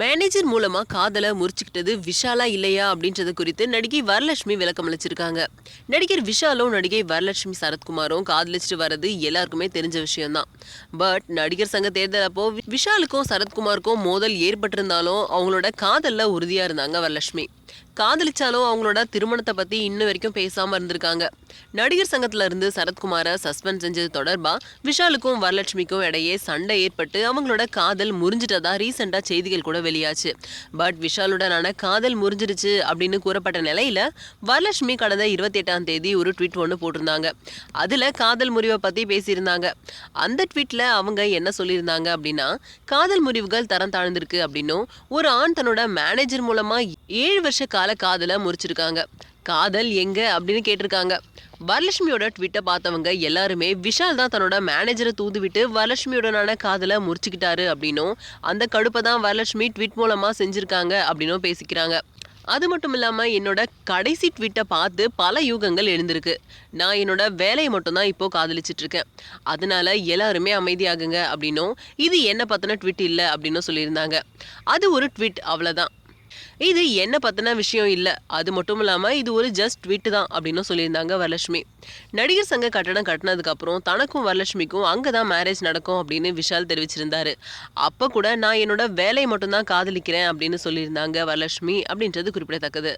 Manager மூலமா காதலை முறிச்சுக்கிட்டது விஷாலா இல்லையா அப்படின்றது குறித்து நடிகை வரலட்சுமி விளக்கம் அளிச்சிருக்காங்க. நடிகர் விஷாலும் நடிகை வரலட்சுமி சரத்குமாரும் காதலிச்சுட்டு வர்றது எல்லாருக்குமே தெரிஞ்ச விஷயம்தான். பட் நடிகர் சங்க தேர்தல் அப்போ விஷாலுக்கும் சரத்குமாருக்கும் மோதல் ஏற்பட்டிருந்தாலும் அவங்களோட காதலில் உறுதியா இருந்தாங்க வரலட்சுமி. காதலிச்சாலும் அவங்களோட திருமணத்தை பத்தி இன்ன வரைக்கும் பேசாம இருந்திருக்காங்க. நடிகர் சங்கத்துல இருந்து சரத்குமாரை சஸ்பெண்ட் செஞ்சது தொடர்பா விஷாலுக்கும் வரலட்சுமிக்கும் இடையே சண்டை ஏற்பட்டு அவங்களோட காதல் முறிஞ்சிட்டதா ரீசெண்டா செய்திகள் கூட வெளியாச்சு. பட் விஷாலுடனான காதல் முறிஞ்சிருச்சு அப்படின்னு கூறப்பட்ட நிலையில வரலட்சுமி கடந்த இருபத்தி எட்டாம் தேதி ஒரு ட்வீட் ஒன்று போட்டிருந்தாங்க. அதுல காதல் முறிவை பத்தி பேசியிருந்தாங்க. அந்த ட்வீட்ல அவங்க என்ன சொல்லியிருந்தாங்க அப்படின்னா காதல் முறிவுகள் தரம் தாழ்ந்திருக்கு அப்படின்னும் ஒரு ஆண் தன்னோட மேனேஜர் மூலமா ஏழு வருஷம் வருஷ கால காதலை முறிச்சிருக்காங்க. காதல் எங்க அப்படின்னு கேட்டிருக்காங்க. வரலட்சுமியோட ட்விட்டை பார்த்தவங்க எல்லாருமே விஷால் தான் தன்னோட மேனேஜரை தூது விட்டு வரலட்சுமியோடனான காதலை முறிச்சுக்கிட்டாரு அப்படின்னும் அந்த கடுப்பை தான் வரலட்சுமி ட்விட் மூலமாக செஞ்சுருக்காங்க அப்படின்னும் பேசிக்கிறாங்க. அது மட்டும் இல்லாமல் என்னோட கடைசி ட்விட்டை பார்த்து பல யூகங்கள் எழுந்திருக்கு. நான் என்னோட வேலையை மட்டும்தான் இப்போது காதலிச்சிட்டு இருக்கேன். அதனால எல்லாருமே அமைதியாகுங்க அப்படின்னும் இது என்ன பத்தின ட்விட் இல்லை அப்படின்னும் சொல்லியிருந்தாங்க. அது ஒரு ட்விட் அவ்வளோதான் இது என்ன பத்தின விஷயம் இல்லை. அது மட்டும் இல்லாமல் இது ஒரு ஜஸ்ட் வீட்டு தான் அப்படின்னு சொல்லியிருந்தாங்க வரலட்சுமி. நடிகர் சங்க கட்டடம் கட்டினதுக்கப்புறம் தனக்கும் வரலட்சுமிக்கும் அங்கே தான் மேரேஜ் நடக்கும் அப்படின்னு விஷால் தெரிவிச்சிருந்தாரு. அப்போ கூட நான் என்னோட வேலையை மட்டும்தான் காதலிக்கிறேன் அப்படின்னு சொல்லியிருந்தாங்க வரலட்சுமி அப்படின்றது குறிப்பிடத்தக்கது.